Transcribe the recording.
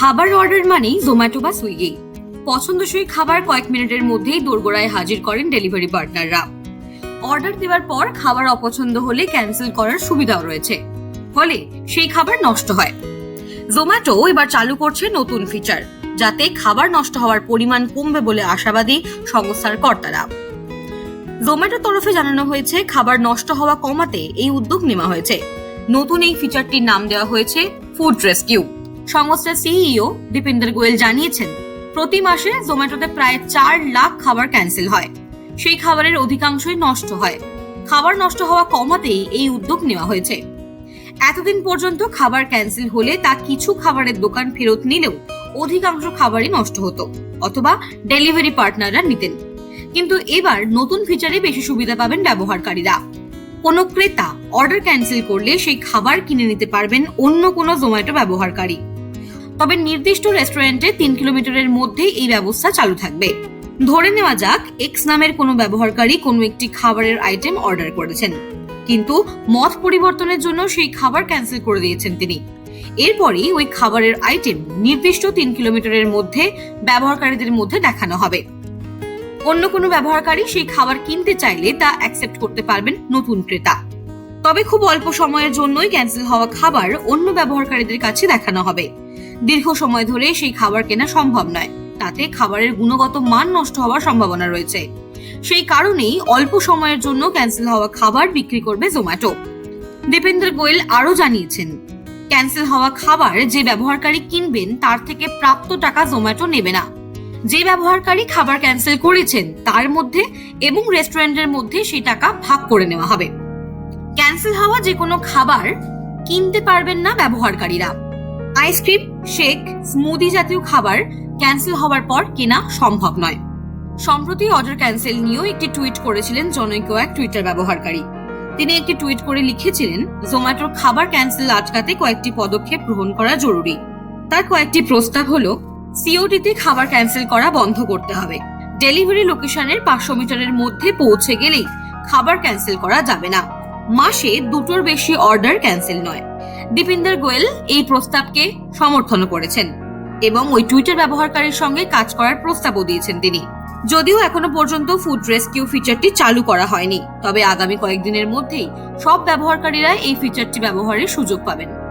খাবার অর্ডার মানেই জোম্যাটো বা সুইগি পছন্দসই খাবার কয়েক মিনিটের মধ্যেই দোরগোড়ায় হাজির করেন ডেলিভারি পার্টনাররা অর্ডার দেওয়ার পর খাবার অপছন্দ হলে ক্যান্সেল করার সুবিধাও রয়েছে। ফলে সেই খাবার নষ্ট হয়। জোম্যাটো এবার চালু করছে নতুন ফিচার যাতে খাবার নষ্ট হওয়ার পরিমাণ কমবে বলে আশাবাদী সংস্থার কর্তারা। জোম্যাটোর তরফে জানানো হয়েছে, খাবার নষ্ট হওয়া কমাতে এই উদ্যোগ নেওয়া হয়েছে। নতুন এই ফিচারটির নাম দেওয়া হয়েছে ফুড রেস্কিউ সংস্থার সিইও দীপেন্দর গোয়েল জানিয়েছেন, প্রতি মাসে জোম্যাটোতে প্রায় চার লাখ খাবার ক্যান্সেল হয়। সেই খাবারের অধিকাংশই নষ্ট হয়। খাবার নষ্ট হওয়া কমাতেই এই উদ্যোগ নেওয়া হয়েছে। এতদিন পর্যন্ত খাবার ক্যান্সেল হলে তা কিছু খাবারের দোকান ফেরত নিলেও অধিকাংশ খাবারই নষ্ট হতো, অথবা ডেলিভারি পার্টনাররা নিতেন। কিন্তু এবার নতুন ফিচারে বেশি সুবিধা পাবেন ব্যবহারকারীরা। কোনো ক্রেতা অর্ডার ক্যান্সেল করলে সেই খাবার কিনে নিতে পারবেন অন্য কোনো জোম্যাটো ব্যবহারকারী। তবে নির্দিষ্ট রেস্টুরেন্টে তিন কিলোমিটারের মধ্যেই এই ব্যবস্থা চালু থাকবে। ধরে নেওয়া যাক এক্স নামের কোনো ব্যবহারকারী কোনো একটি খাবারের আইটেম অর্ডার করেছেন। কিন্তু মত পরিবর্তনের জন্য সেই খাবার ক্যান্সেল করে দিয়েছেন তিনি। এরপরই ওই খাবারের আইটেম নির্দিষ্ট তিন কিলোমিটারের মধ্যে ব্যবহারকারীদের মধ্যে দেখানো হবে। অন্য কোনো ব্যবহারকারী সেই খাবার কিনতে চাইলে তা অ্যাকসেপ্ট করতে পারবেন নতুন ক্রেতা। তবে খুব অল্প সময়ের জন্যই ক্যান্সেল হওয়া খাবার অন্য ব্যবহারকারীদের কাছে দেখানো হবে। দীর্ঘ সময় ধরে সেই খাবার কেনা সম্ভব নয়। তাতে খাবারের গুণগত মান নষ্ট হওয়ার সম্ভাবনা রয়েছে। সেই কারণেই অল্প সময়ের জন্য ক্যান্সেল হওয়া খাবার বিক্রি করবে জোম্যাটো দীপেন্দ্র গোয়েল আরও জানিয়েছেন ক্যান্সেল হওয়া খাবার যে ব্যবহারকারী কিনবেন তার থেকে প্রাপ্ত টাকা জোম্যাটো নেবে না। যে ব্যবহারকারী খাবার ক্যান্সেল করেছেন, তার মধ্যে এবং রেস্টুরেন্টের মধ্যে সেই টাকা ভাগ করে নেওয়া হবে। ক্যান্সেল হওয়া যে কোনো খাবার কিনতে পারবেন না ব্যবহারকারীরা। আইসক্রিম শেক স্মুদি জাতীয় খাবার ক্যান্সেল হওয়ার পর কেনা সম্ভব নয়। সম্প্রতি অর্ডার ক্যান্সেল নিয়েও একটি টুইট করেছিলেন জনৈক এক টুইটার ব্যবহারকারী। তিনি একটি টুইট করে লিখেছিলেন জোম্যাটোর খাবার ক্যান্সেল আটকাতে কয়েকটি পদক্ষেপ গ্রহণ করা জরুরি। তার কয়েকটি প্রস্তাব হলো সিওডিতে খাবার ক্যান্সেল করা বন্ধ করতে হবে। ডেলিভারি লোকেশনের পাঁচশো মিটারের মধ্যে পৌঁছে গেলেই খাবার ক্যান্সেল করা যাবে না। মাসে দুটোর বেশি অর্ডার ক্যান্সেল নয়। দীপিন্দর গোয়েল এই প্রস্তাবকে সমর্থন করেছেন এবং ওই টুইটার ব্যবহারকারীর সঙ্গে কাজ করার প্রস্তাবও দিয়েছেন তিনি। যদিও এখনও পর্যন্ত ফুড রেস্কিউ ফিচারটি চালু করা হয়নি, তবে আগামী কয়েকদিনের মধ্যেই সব ব্যবহারকারীরা এই ফিচারটি ব্যবহারের সুযোগ পাবেন।